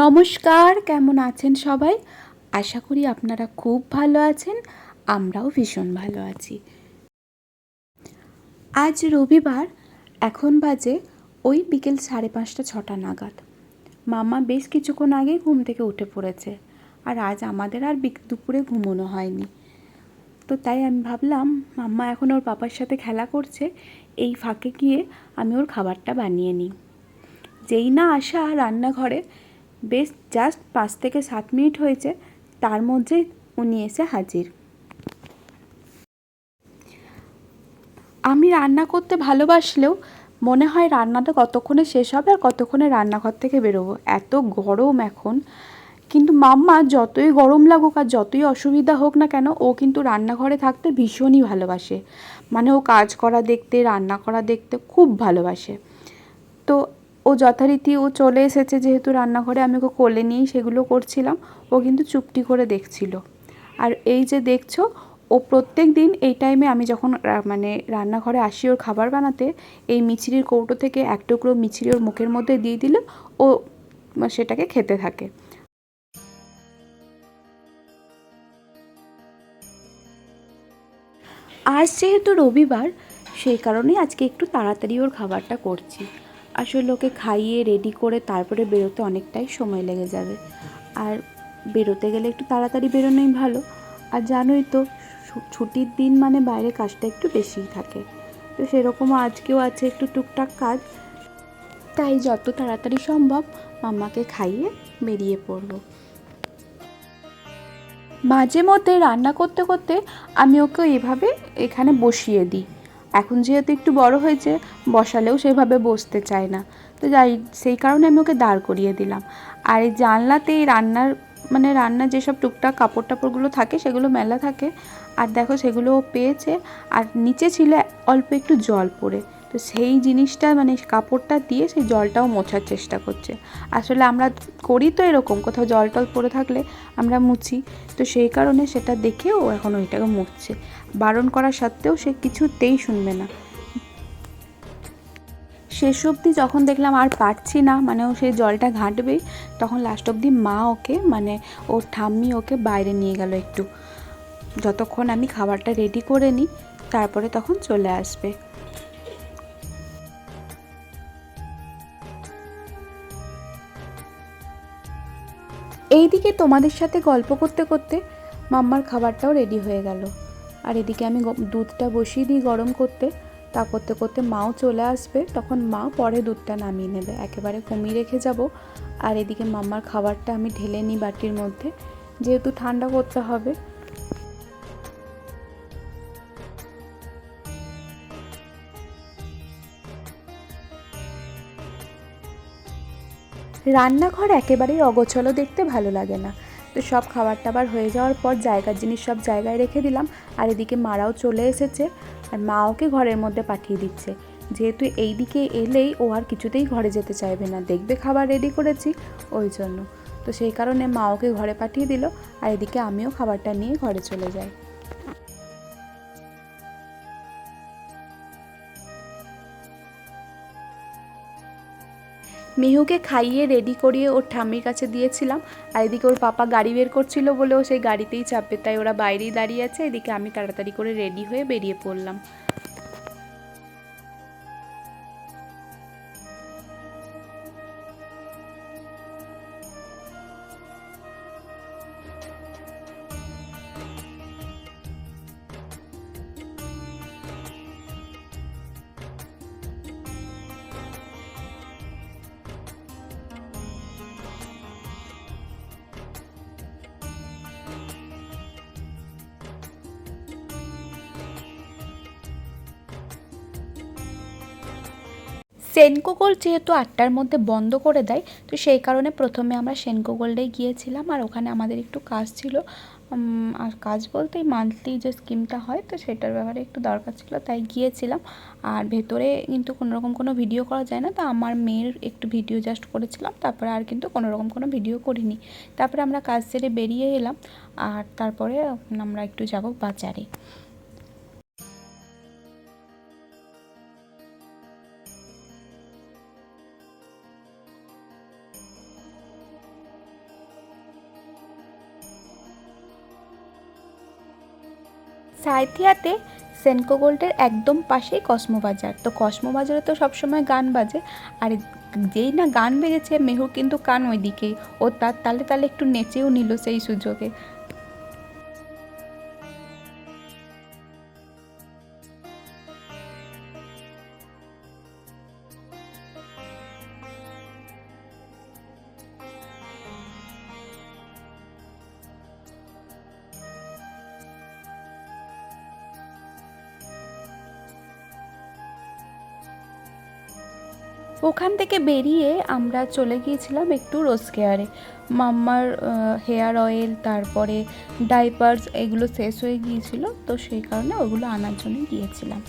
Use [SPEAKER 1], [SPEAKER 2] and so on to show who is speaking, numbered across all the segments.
[SPEAKER 1] নমস্কার, কেমন আছেন সবাই? আশা করি আপনারা খুব ভালো আছেন, আমরাও ভীষণ ভালো আছি। আজ রবিবার, এখন বাজে ওই বিকেল সাড়ে পাঁচটা ছটা নাগাদ। মামা বেশ কিছুক্ষণ আগেই ঘুম থেকে উঠে পড়েছে, আর আজ আমাদের আর দুপুরে ঘুমোনো হয়নি। তো তাই আমি ভাবলাম, মাম্মা এখন ওর পাপার সাথে খেলা করছে, এই ফাঁকে গিয়ে আমি ওর খাবারটা বানিয়ে নিই। যেই না আসা রান্নাঘরে বেশ জাস্ট পাঁচ থেকে সাত মিনিট হয়েছে, তার মধ্যে উনি এসে হাজির। আমি রান্না করতে ভালোবাসলেও মনে হয় রান্নাটা কতক্ষণে শেষ হবে আর কতক্ষণে রান্নাঘর থেকে বেরোবো। এত গরম এখন। কিন্তু মাম্মা যতই গরম লাগুক আর যতই অসুবিধা হোক না কেন, ও কিন্তু রান্নাঘরে থাকতে ভীষণই ভালোবাসে। মানে ও কাজ করা দেখতে, রান্না করা দেখতে খুব ভালোবাসে। ও যথারীতি ও চলে এসেছে যেহেতু রান্নাঘরে, আমি ওকে কোলে নিয়েই সেগুলো করছিলাম। ও কিন্তু চুপটি করে দেখছিল। আর এই যে দেখছ, ও প্রত্যেক দিন এই টাইমে আমি যখন মানে রান্নাঘরে আসি ওর খাবার বানাতে, এই মিছরির কৌটো থেকে এক টুকরো মিছরি ওর মুখের মধ্যে দিয়ে দিলে ও সেটাকে খেতে থাকে। আজ যেহেতু রবিবার, সেই কারণেই আজকে একটু তাড়াতাড়ি ওর খাবারটা করছি। আসলে ওকে খাইয়ে রেডি করে তারপরে বেরোতে অনেকটাই সময় লেগে যাবে। আর বেরোতে গেলে একটু তাড়াতাড়ি বেরোনোই ভালো। আর জানোই তো ছুটির দিন মানে বাইরে কাজটা একটু বেশিই থাকে। তো সেরকমও আজকেও আছে একটু টুকটাক কাজ। তাই যত তাড়াতাড়ি সম্ভব মাম্মাকে খাইয়ে বেরিয়ে পড়ব। মাঝে মধ্যে রান্না করতে করতে আমি ওকে এভাবে এখানে বসিয়ে দিই। এখন যেহেতু একটু বড় হয়েছে, বসালেও সেভাবে বসতে চায় না। তো যাই, সেই কারণে আমি ওকে দাঁড় করিয়ে দিলাম। আর এই জানলাতে এই রান্নার মানে রান্নার যেসব টুকটাক কাপড় টাপড়গুলো থাকে, সেগুলো মেলা থাকে। আর দেখো, সেগুলো পেয়েছে। আর নিচে ছিল অল্প একটু জল পড়ে। তো সেই জিনিসটা মানে কাপড়টা দিয়ে সেই জলটাও মোছার চেষ্টা করছে। আসলে আমরা করি তো এরকম, কোথাও জল টল পড়ে থাকলে আমরা মুছি। তো সেই কারণে সেটা দেখেও এখন ওইটাকে মুছছে। বারণ করা সত্ত্বেও সে কিছুতেই শুনবে না। শেষ অবধি যখন দেখলাম আর পারছি না মানে ও সেই জলটা ঘাঁটবে, তখন লাস্ট অবধি মা ওকে মানে ওর ঠাম্মি ওকে বাইরে নিয়ে গেল একটু। যতক্ষণ আমি খাবারটা রেডি করে নিই, তারপরে তখন চলে আসবে। এইদিকে তোমাদের সাথে গল্প করতে করতে মাম্মার খাবারটাও রেডি হয়ে গেল। আর এদিকে আমি দুধটা বসিয়ে দিই গরম করতে। তা করতে করতে মাও চলে আসবে, তখন মা পরে দুধটা নামিয়ে নেবে। একেবারে কমিয়ে রেখে যাব। আর এদিকে মাম্মার খাবারটা আমি ঢেলে নিই বাটির মধ্যে, যেহেতু ঠান্ডা করতে হবে। রান্নাঘর একেবারেই অগোছলো দেখতে ভালো লাগে না। তো সব খাবার টাবার হয়ে যাওয়ার পর জায়গার জিনিস সব জায়গায় রেখে দিলাম। আর এদিকে মারাও চলে এসেছে। আর মা ওকে ঘরের মধ্যে পাঠিয়ে দিচ্ছে। যেহেতু এই দিকে এলেই ও আর কিছুতেই ঘরে যেতে চাইবে না। দেখবে খাবার রেডি করেছি ওই জন্য। তো সেই কারণে মা ওকে ঘরে পাঠিয়ে দিল। আর এদিকে আমিও খাবারটা নিয়ে ঘরে চলে যাই। মিহুকে খাইয়ে রেডি করিয়ে ওর ঠাম্মির কাছে দিয়েছিলাম। আর এদিকে ওর পাপা গাড়ি বের করছিল বলে ও সেই গাড়িতেই চাপবে তাই ওরা বাইরেই দাঁড়িয়ে আছে। এদিকে আমি তাড়াতাড়ি করে রেডি হয়ে বেরিয়ে পড়লাম। সেনকো গোল্ড যেহেতু আটটার মধ্যে বন্ধ করে দেয়, তো সেই কারণে প্রথমে আমরা সেনকো গোল্ডেই গিয়েছিলাম আর ওখানে আমাদের একটু কাজ ছিল। আর কাজ বলতে এই মান্থলি যে স্কিমটা হয়, তো সেটার ব্যাপারে একটু দরকার ছিল, তাই গিয়েছিলাম। আর ভেতরে কিন্তু কোনো রকম কোনো ভিডিও করা যায় না, তো আমার মেয়ের একটু ভিডিও জাস্ট করেছিলাম, তারপরে আর কিন্তু কোনো রকম কোনো ভিডিও করিনি। তারপরে আমরা কাজ সেরে বেরিয়ে এলাম, আর তারপরে আমরা একটু যাব বাজারে। সাইথিয়াতে সেনকো গোল্ডের একদম পাশেই কসমো বাজার। তো কসমো বাজারে তো সবসময় গান বাজে। আর যেই না গান বেজেছে মেহুর কিন্তু কান ওইদিকেই। ও তার তালে তালে একটু নেচেও নিল সেই সুযোগে। ওখান থেকে বেরিয়ে আমরা চলে গিয়েছিলাম একটু রোজ কেয়ারে। মাম্মার হেয়ার অয়েল, তারপরে ডাইপার্স, এগুলো শেষ হয়ে গিয়েছিল, তো সেই কারণে ওগুলো আনার জন্য গিয়েছিলাম।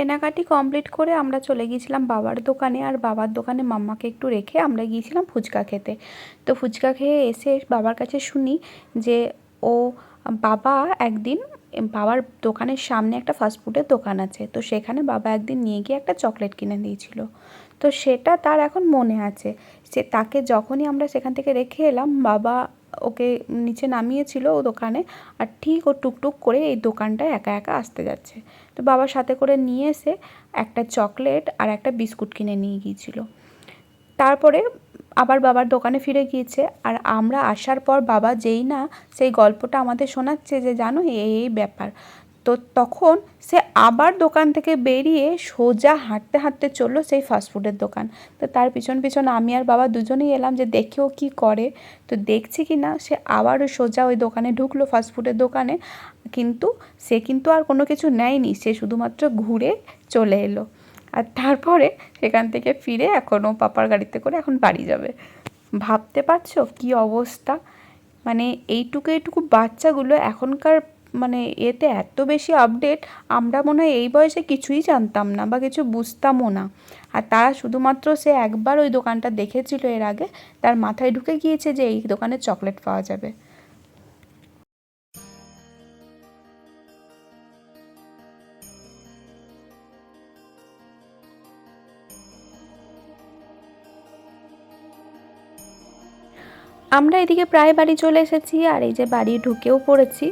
[SPEAKER 1] কেনাকাটি কমপ্লিট করে আমরা চলে গিয়েছিলাম বাবার দোকানে আর বাবার দোকানে মাম্মাকে একটু রেখে আমরা গিয়েছিলাম ফুচকা খেতে। তো ফুচকা খেয়ে এসে বাবার কাছে শুনি যে ও বাবা একদিন বাবার দোকানের সামনে একটা ফাস্টফুডের দোকান আছে, তো সেখানে বাবা একদিন নিয়ে গিয়ে একটা চকলেট কিনে দিয়েছিল। তো সেটা তার এখন মনে আছে। সে তাকে যখনই আমরা সেখান থেকে রেখে এলাম, বাবা ওকে নিচে নামিয়েছিল ও দোকানে আর ঠিক ও টুকটুক করে এই দোকানটায় একা একা আসতে যাচ্ছে। তো বাবার সাথে করে নিয়ে এসে একটা চকলেট আর একটা বিস্কুট কিনে নিয়ে গিয়েছিল। তারপরে আবার বাবার দোকানে ফিরে গিয়েছে আর আমরা আসার পর বাবা যেই না সেই গল্পটা আমাদের শোনাচ্ছে যে জানো এই এই ব্যাপার। তো তখন সে আবার দোকান থেকে বেরিয়ে সোজা হাঁটতে হাঁটতে চলল সেই ফাস্টফুডের দোকান। তো তার পিছন পিছন আমি আর বাবা দুজনেই এলাম যে দেখেও কি করে। তো দেখছি কি না, সে আবারও সোজা ওই দোকানে ঢুকলো ফাস্টফুডের দোকানে। কিন্তু সে কিন্তু আর কোনো কিছু নেয়নি, সে শুধুমাত্র ঘুরে চলে এলো। আর তারপরে সেখান থেকে ফিরে এখনও পাপার গাড়িতে করে এখন বাড়ি যাবে। ভাবতে পারছ কি অবস্থা? মানে এইটুকু এইটুকু বাচ্চাগুলো এখনকার মানে এতে এত বেশি আপডেট আমরা মনে হয় এই বয়সে কিছুই জানতাম না বা কিছু বুঝতামও না। আর তারা শুধুমাত্র সে একবার ওই দোকানটা দেখেছিল এর আগে, তার মাথায় ঢুকে গিয়েছে যে এই দোকানে চকলেট পাওয়া যাবে। আমরা এদিকে প্রায় বাড়ি চলে এসেছি আর এই যে বাড়ি ঢুকেও পড়েছি।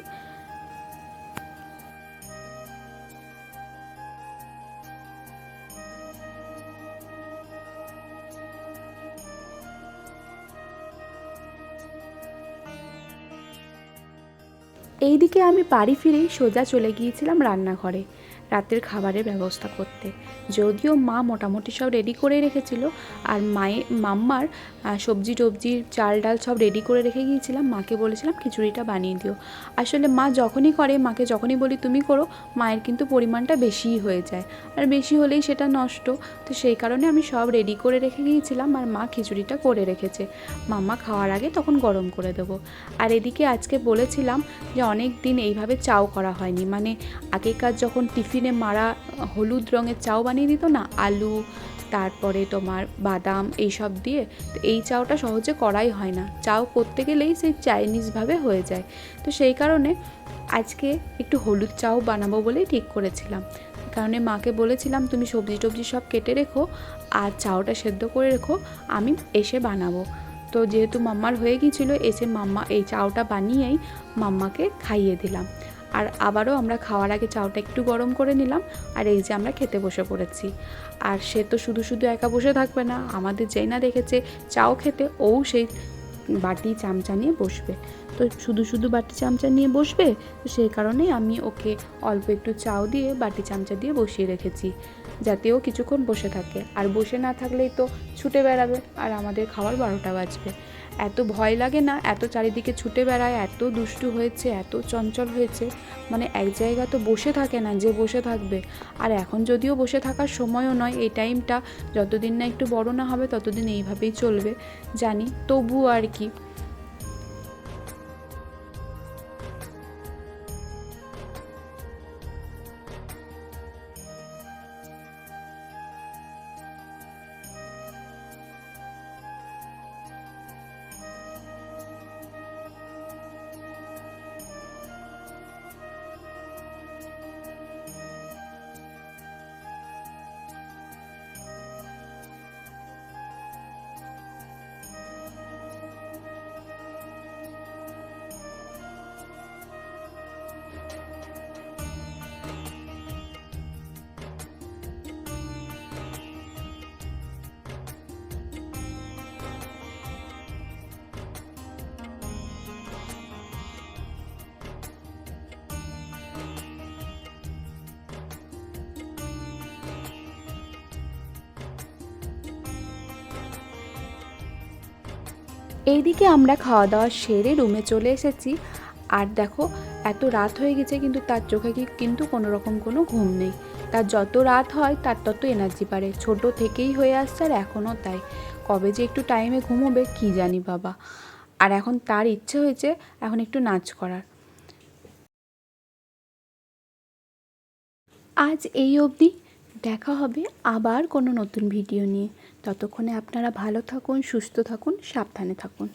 [SPEAKER 1] এইদিকে আমি বাড়ি ফিরেই সোজা চলে গিয়েছিলাম রান্নাঘরে। রাতের খাবারের ব্যবস্থা করতে। যদিও মা মোটামুটি সব রেডি করে রেখেছিল, আর মায়ে মাম্মার সবজি টবজি, চাল ডাল সব রেডি করে রেখে গিয়েছিলাম, মাকে বলেছিলাম খিচুড়িটা বানিয়ে দিও। আসলে মা যখনই করে, মাকে যখনই বলি, তুমি করো, মায়ের কিন্তু পরিমাণটা বেশিই হয়ে যায়। আর বেশি হলেই সেটা নষ্ট। তো সেই কারণে আমি সব রেডি করে রেখে গিয়েছিলাম, আর মা খিচুড়িটা করে রেখেছে। মাম্মা খাওয়ার আগে তখন গরম করে দেবো। আর এদিকে আজকে বলেছিলাম যে, অনেক দিন এইভাবে চাও করা হয়নি। মানে আগেকার যখন টিফিনে মারা হলুদ রঙের চাও বানিয়ে দিত না? আলু, তারপরে তোমার বাদাম এইসব দিয়ে। তো এই চাওটা সহজে করাই হয় না। চাও করতে গেলেই সেই চাইনিজভাবে হয়ে যায়। তো সেই কারণে আজকে একটু হলুদ চাও বানাবো বলেই ঠিক করেছিলাম। কারণে মাকে বলেছিলাম, তুমি সবজি টবজি সব কেটে রেখো আর চাওটা সেদ্ধ করে রেখো, আমি এসে বানাবো। তো যেহেতু মাম্মার হয়ে গিয়েছিল, এসে মাম্মা এই চাউটা বানিয়েই মাম্মাকে খাইয়ে দিলাম। আর আবারও আমরা খাওয়ার আগে চাউটা একটু গরম করে নিলাম, আর এই যে আমরা খেতে বসে পড়েছি। আর সে তো শুধু শুধু একা বসে থাকবে না, আমাদের যেই না দেখেছে চাও খেতে, ও সেই বাটি চামচা নিয়ে বসবে। তো শুধু শুধু বাটি চামচা নিয়ে বসবে, তো সেই কারণেই আমি ওকে অল্প একটু চাও দিয়ে বাটি চামচা দিয়ে বসিয়ে রেখেছি। যাতে ও কিছুক্ষণ বসে থাকে। আর বসে না থাকলেই তো ছুটে বেড়াবে, আর আমাদের খাওয়ার বারোটা বাজবে। এত ভয় লাগে না? এত চারিদিকে ছুটে বেড়ায়, এত দুষ্টু হয়েছে, এত চঞ্চল হয়েছে। মানে এক জায়গা তো বসে থাকে না যে বসে থাকবে। আর এখন যদিও বসে থাকার সময়ও নয়, এই টাইমটা যতদিন না একটু বড় না হবে, ততদিন এইভাবেই চলবে। জানি, তবুও আর কি। এইদিকে আমরা খাওয়া দাওয়া সেরে রুমে চলে এসেছি। আর দেখো, এত রাত হয়ে গেছে কিন্তু তার চোখে কি কিন্তু কোনো রকম কোনো ঘুম নেই। তার যত রাত হয়, তার তত এনার্জি বাড়ে। ছোট থেকেই হয়ে আসছে আর এখনও তাই। কবে যে একটু টাইমে ঘুমোবে, কি জানি বাবা। আর এখন তার ইচ্ছে হয়েছে এখন একটু নাচ করার। আজ এই অবধি দেখা হবে আবার কোনো নতুন ভিডিও নিয়ে। ততক্ষণে আপনারা ভালো থাকুন সুস্থ থাকুন সাবধানে থাকুন।